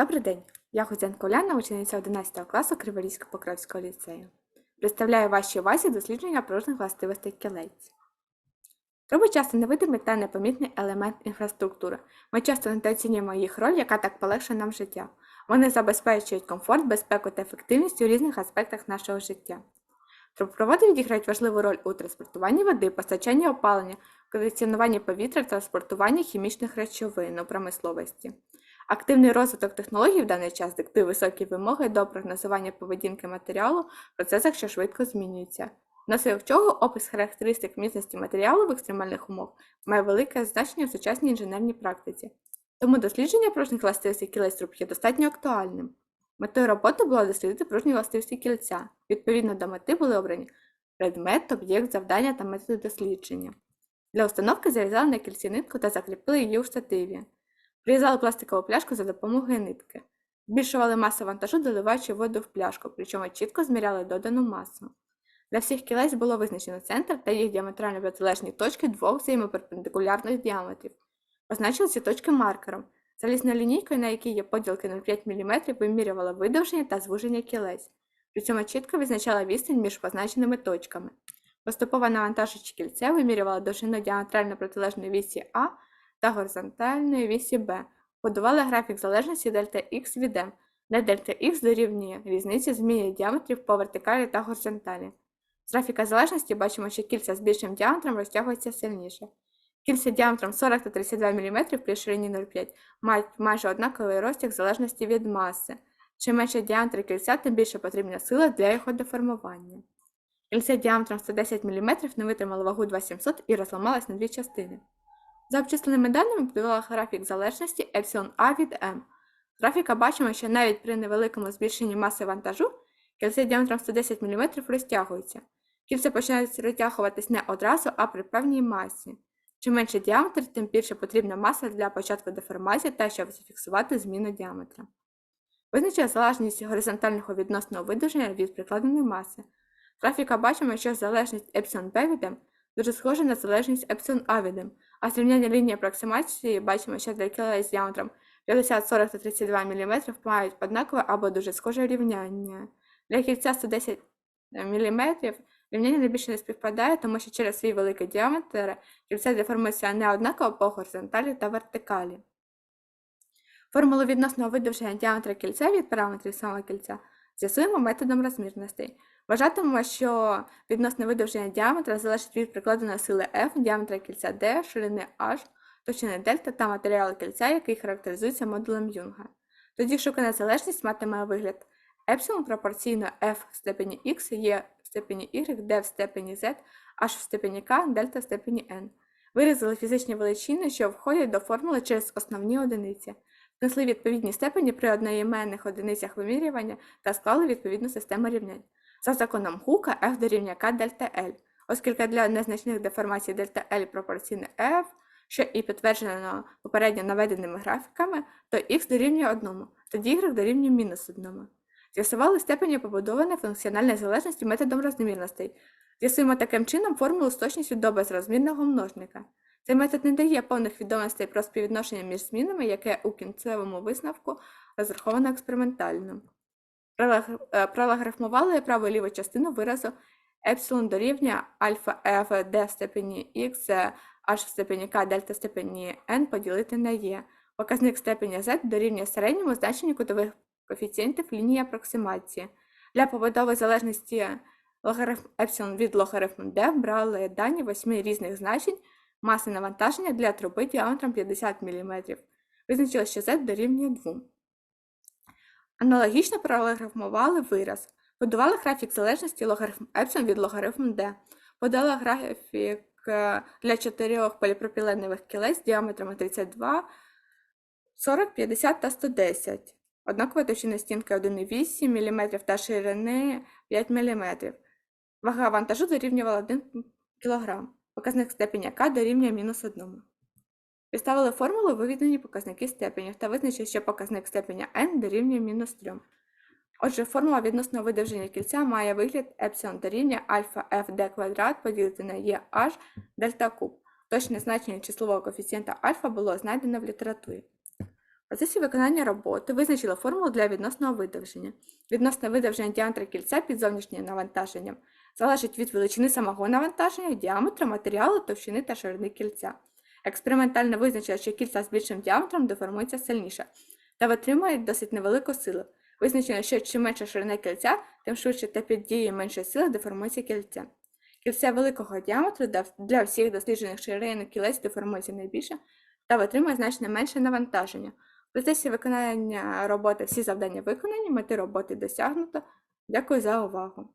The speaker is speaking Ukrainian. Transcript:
Добрий день! Я Гудзенко Уляна, учениця 11 класу Криворізько-Покровського ліцею. Представляю вашій увазі дослідження пружних властивостей кілець. Труби часто невидимий та непомітний елемент інфраструктури. Ми часто недооцінюємо їх роль, яка так полегшує нам життя. Вони забезпечують комфорт, безпеку та ефективність у різних аспектах нашого життя. Трубопроводи відіграють важливу роль у транспортуванні води, постачанні опалення, кондиціонуванні повітря, транспортуванні хімічних речовин у промисловості. Активний розвиток технологій в даний час диктує високі вимоги до прогнозування поведінки матеріалу в процесах, що швидко змінюються. Внаслідок чого опис характеристик міцності матеріалу в екстремальних умовах має велике значення в сучасній інженерній практиці. Тому дослідження пружних властивостей кілець труб є достатньо актуальним. Метою роботи було дослідити пружні властивості кільця. Відповідно до мети були обрані предмет, об'єкт, завдання та методи дослідження. Для установки зав'язали на кільці нитку та закріпили її у штативі. Прив'язали пластикову пляшку за допомогою нитки. Збільшували масу вантажу, доливаючи воду в пляшку, причому чітко зміряли додану масу. Для всіх кілець було визначено центр та їх діаметрально протилежні точки двох взаємоперпендикулярних діаметрів. Позначили ці точки маркером. Залізною лінійкою, на якій є поділки 0,5 мм, вимірювала видовження та звуження кілець. При цьому чітко відзначала відстань між позначеними точками. Поступово навантажуючи кільце, вимірювала довжину діаметрально протилежної вісі А та горизонтальної вісі Б. Будували графік залежності дельта Х від М, де дельта Х дорівнює різниці зміни діаметрів по вертикалі та горизонталі. З графіка залежності бачимо, що кільця з більшим діаметром розтягуються сильніше. Кільця діаметром 40 та 32 мм при ширині 0,5 мають майже однаковий розтяг в залежності від маси. Чим менше діаметр кільця, тим більше потрібна сила для його деформування. Кільце діаметром 110 мм не витримало вагу 2700 і розламалось на дві частини. За обчисленими даними будувала графік залежності епсилон А від М. Графіка бачимо, що навіть при невеликому збільшенні маси вантажу кільце діаметром 110 мм розтягується. Кільце починають розтягуватись не одразу, а при певній масі. Чим менше діаметр, тим більше потрібна маса для початку деформації та щоб зафіксувати зміну діаметра. Визначила залежність горизонтального відносного видовження від прикладеної маси. Графіка бачимо, що залежність Б від М дуже схожа на залежність А від М, а зрівняння лінії апроксимації бачимо, що для кілець з діаметром 50, 40 та 32 мм мають однакове або дуже схоже рівняння. Для кільця 110 мм рівняння найбільше не співпадає, тому що через свій великий діаметр кільце деформується не однаково по горизонталі та вертикалі. Формулу відносного видовження діаметра кільця від параметрів самого кільця з'ясуємо методом розмірностей. Вважатимемо, що відносне видовження діаметра залежить від прикладеної сили F, діаметра кільця D, ширини H, товщини дельта та матеріалу кільця, який характеризується модулем Юнга. Тоді шукана залежність матиме вигляд епсилон пропорційно F в степені X є в степені Y, D в степені Z, H в степені K, дельта в степені N. Виразили фізичні величини, що входять до формули через основні одиниці. Знесли відповідні степені при одноіменних одиницях вимірювання та склали відповідну систему рівнянь. За законом Хука F дорівнює K дельта L, оскільки для незначних деформацій дельта L пропорційне F, що і підтверджено попередньо наведеними графіками, то X дорівнює 1, тоді Y дорівнює мінус 1. З'ясували степені побудованої функціональної залежності методом розмірностей. З'ясуємо таким чином формулу з точністю до безрозмірного множника. Цей метод не дає повних відомостей про співвідношення між змінами, яке у кінцевому висновку розраховано експериментально. Пролографували праву і ліву частину виразу епсилон дорівнює альфа f d в степені x, h в степені k, дельта в степені n поділити на e. Показник степені z дорівнює середньому значенню кутових коефіцієнтів лінії апроксимації. Для побудови залежності логарифм епсилон від логарифму d брали дані восьми різних значень маси навантаження для труби діаметром 50 мм. Визначили, що z дорівнює 2. Аналогічно пролографували вираз. Будували графік залежності логарифм епсилон від логарифму d. Подали графік для чотирьох поліпропіленових кілець діаметрами 32, 40, 50 та 110. Однакової товщини стінки 1,8 мм та ширини 5 мм. Вага вантажу дорівнювала 1 кг. Показник степеня К дорівнює мінус 1. Підставили формулу виведені показники степенів та визначили, що показник степеня n дорівнює мінус 3. Отже, формула відносного видовження кільця має вигляд епсилон дорівнює альфа fd квадрат поділити на EH дельта куб. Точне значення числового коефіцієнта альфа було знайдено в літературі. В процесі виконання роботи визначили формулу для відносного видовження. Відносне видовження діаметра кільця під зовнішнім навантаженням залежить від величини самого навантаження, діаметру матеріалу, товщини та ширини кільця. Експериментально визначили, що кільця з більшим діаметром деформуються сильніше та витримують досить невелику силу. Визначено, що чим менша ширина кільця, тим швидше та під дією меншої сили деформується кільця. Кільце великого діаметру для всіх досліджених ширин кілець деформується найбільше та витримує значно менше навантаження. В процесі виконання роботи всі завдання виконані, мети роботи досягнуто. Дякую за увагу.